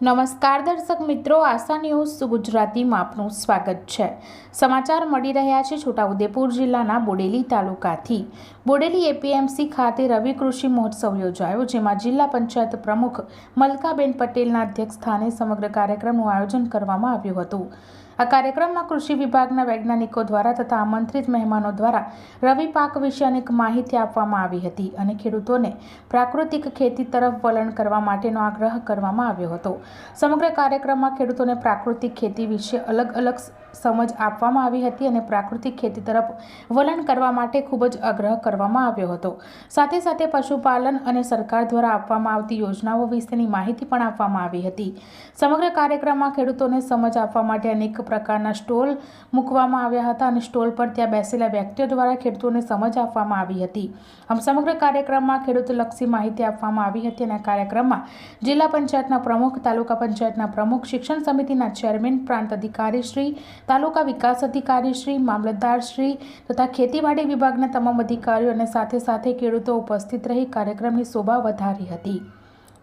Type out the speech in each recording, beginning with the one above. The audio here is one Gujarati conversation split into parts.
નમસ્કાર દર્શક મિત્રો, આશા ન્યૂઝ ગુજરાતીમાં આપનું સ્વાગત છે. સમાચાર મળી રહ્યા છે છોટાઉદેપુર જિલ્લાના બોડેલી તાલુકાથી. બોડેલી એપીએમસી ખાતે રવિ કૃષિ મહોત્સવ યોજાયો, જેમાં જિલ્લા પંચાયત પ્રમુખ મલકાબેન પટેલના અધ્યક્ષ સ્થાને સમગ્ર કાર્યક્રમનું આયોજન કરવામાં આવ્યું હતું. આ કાર્યક્રમમાં કૃષિ વિભાગના વૈજ્ઞાનિકો દ્વારા તથા આમંત્રિત મહેમાનો દ્વારા રવિ પાક વિશે અનેક માહિતી આપવામાં આવી હતી અને ખેડૂતોને પ્રાકૃતિક ખેતી તરફ વલણ કરવા માટેનો આગ્રહ કરવામાં આવ્યો હતો. સમગ્ર કાર્યક્રમમાં ખેડૂતોને પ્રાકૃતિક ખેતી વિશે અલગ અલગ સમજ આપવામાં આવી હતી અને પ્રાકૃતિક ખેતી તરફ વલણ કરવા માટે ખૂબ જ આગ્રહ કરવામાં આવ્યો હતો. સાથે સાથે પશુપાલન અને સરકાર દ્વારા આપવામાં આવતી યોજનાઓ વિશેની માહિતી પણ આપવામાં આવી હતી. સમગ્ર કાર્યક્રમમાં ખેડૂતોને સમજ આપવા માટે અનેક પ્રકારના સ્ટોલ મૂકવામાં આવ્યા હતા અને સ્ટોલ પર ત્યાં બેસેલા વ્યક્તિઓ દ્વારા ખેડૂતોને સમજ આપવામાં આવી હતી. આમ સમગ્ર કાર્યક્રમમાં ખેડૂતલક્ષી માહિતી આપવામાં આવી હતી અને કાર્યક્રમમાં જિલ્લા પંચાયતના પ્રમુખ, તાલુકા પંચાયતના પ્રમુખ, શિક્ષણ સમિતિના ચેરમેન, પ્રાંત અધિકારી શ્રી તાલુકા વિકાસ અધિકારી શ્રી, મામલતદાર શ્રી તથા ખેતીવાડી વિભાગના તમામ અધિકારીઓ અને સાથે સાથે ખેડૂતો ઉપસ્થિત રહી કાર્યક્રમની શોભા વધારી હતી.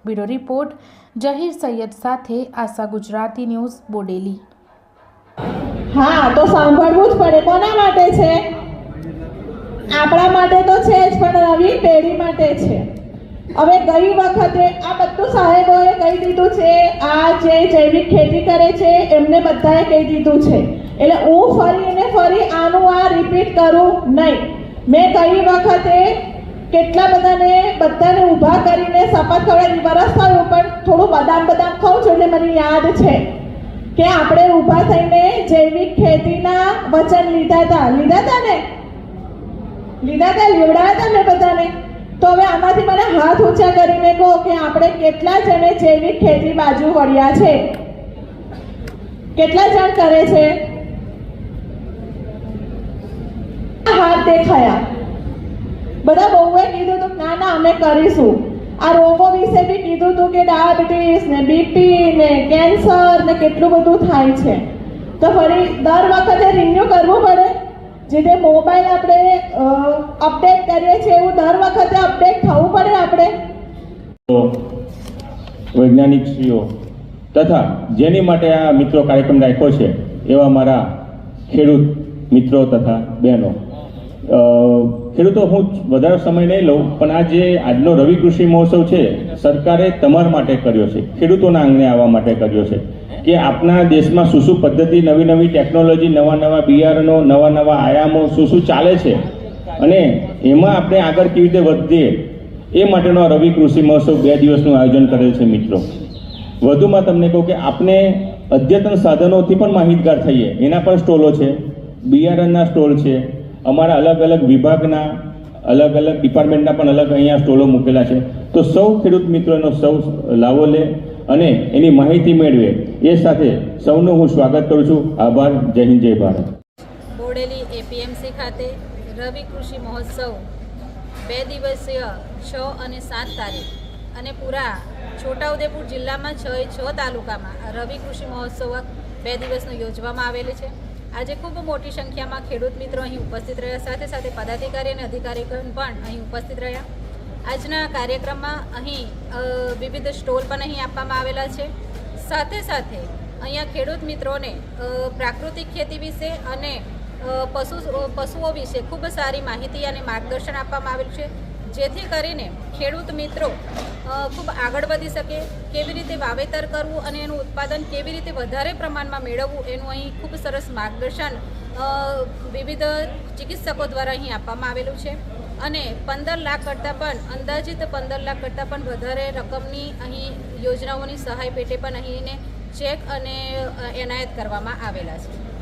બ્યુરો રિપોર્ટ, જહીર સૈયદ સાથે આશા ગુજરાતી ન્યૂઝ, બોડેલી. હા, તો સાંભળવું જ પડે. કોના માટે છે? આપણા માટે તો છે જ, પણ નવી પેઢી માટે છે. હવે ગઈ વખતે આ બધું સાહેબોએ કહી દીધું છે, આ જે જૈવિક ખેતી કરે છે, એમને બધાએ કહી દીધું છે. એટલે હું ફરીને ફરી આનું આ રિપીટ કરું નહીં. મેં ગઈ વખતે કેટલા બધાને બધાને ઊભા કરીને શપથ ખવડાવી, વરસ થયું, પણ થોડું બદામ બદામ ખાઉં છું એટલે મને યાદ છે કે આપણે ઊભા થઈને જૈવિક ખેતીના વચન લીધા હતા. લીધા હતા ને? લીધા હતા લીવડાયા હતા ને બધાને? તો હવે આમાંથી મને હાથ ઊંચા કરીને કહો કે આપણે કેટલા જણે જૈવિક ખેતી બાજુ વળ્યા છે? કેટલા જણ કરે છે? હાથ દેખાયા? બધા બહુએ કીધું હતું ના ના, અમે કરીશું. આ રોગો વિશે બી કીધું હતું કે ડાયાબિટીસ ને બીપી ને કેન્સર ને કેટલું બધું થાય છે. તો ફરી દર વખતે રિન્યુ કરવું પડે? જે મોબાઈલ આપણે અપડેટ કરીએ છીએ એવું દર વખતે અપડેટ થવું પડે આપણે? તો વૈજ્ઞાનિકશ્રીઓ તથા જેની માટે આ મિત્રો કાર્યક્રમ રાખ્યો છે, એવા મારા ખેડૂત મિત્રો તથા બહેનો. ખેડૂતો, હું વધારે સમય નહીં લઉં, પણ આ જે આજનો રવિ કૃષિ મહોત્સવ છે, સરકારે તમારા માટે કર્યો છે, ખેડૂતોના આંગણે આવવા માટે કર્યો છે. કે આપણા દેશમાં શું શું પદ્ધતિ, નવી નવી ટેકનોલોજી, નવા નવા બિયારણો, નવા નવા આયામો શું શું ચાલે છે? અને એમાં આપણે આગળ કેવી રીતે વધીએ? એ માટેનો રવિ કૃષિ મહોત્સવ બે દિવસનું આયોજન કરેલ છે મિત્રો. વધુમાં તમને કહું કે આપણે અદ્યતન સાધનોથી પણ માહિતગાર થઈએ. એના પણ સ્ટોલો છે, બિયારણના સ્ટોલ છે, અમારા અલગ અલગ વિભાગના, અલગ અલગ ડિપાર્ટમેન્ટના પણ અલગ અહીંયા સ્ટોલો મૂકેલા છે. તો સૌ ખેડૂત મિત્રોનો સૌ લાવો લે. અને એની માહિતી મેળવે એ સાથે સૌનું હું સ્વાગત કરું છું. આભાર. જય હિન્દ, જય ભારત. બોડેલી એપીએમસી ખાતે રવિ કૃષિ મહોત્સવ, બે દિવસીય છ અને સાત તારીખ અને પૂરા છોટાઉદેપુર જિલ્લામાં છ એ છ તાલુકામાં રવિ કૃષિ મહોત્સવ બે દિવસનો યોજવામાં આવેલ છે. આજે ખૂબ મોટી સંખ્યામાં ખેડૂત મિત્રો અહીં ઉપસ્થિત રહ્યા. સાથે સાથે પદાધિકારી અને અધિકારીગણ પણ અહીં ઉપસ્થિત રહ્યા. આજના કાર્યક્રમમાં અહીં વિવિધ સ્ટોલ પણ અહીં આપવામાં આવેલા છે. સાથે સાથે અહીંયા ખેડૂત મિત્રોને પ્રાકૃતિક ખેતી વિશે અને પશુ પશુઓ વિશે ખૂબ સારી માહિતી અને માર્ગદર્શન આપવામાં આવેલું છે. જેથી કરીને ખેડૂત મિત્રો ખૂબ આગળ વધી શકે, કેવી રીતે વાવેતર કરવું અને એનું ઉત્પાદન કેવી રીતે વધારે પ્રમાણમાં મેળવવું એનું અહીં ખૂબ સરસ માર્ગદર્શન વિવિધ ચિકિત્સકો દ્વારા અહીં આપવામાં આવેલું છે. અને પંદર લાખ કરતાં પણ, અંદાજિત પંદર લાખ કરતાં પણ વધારે રકમની અહીં યોજનાઓની સહાય પેટે પણ અહીંને ચેક અને એનાયત કરવામાં આવેલા છે.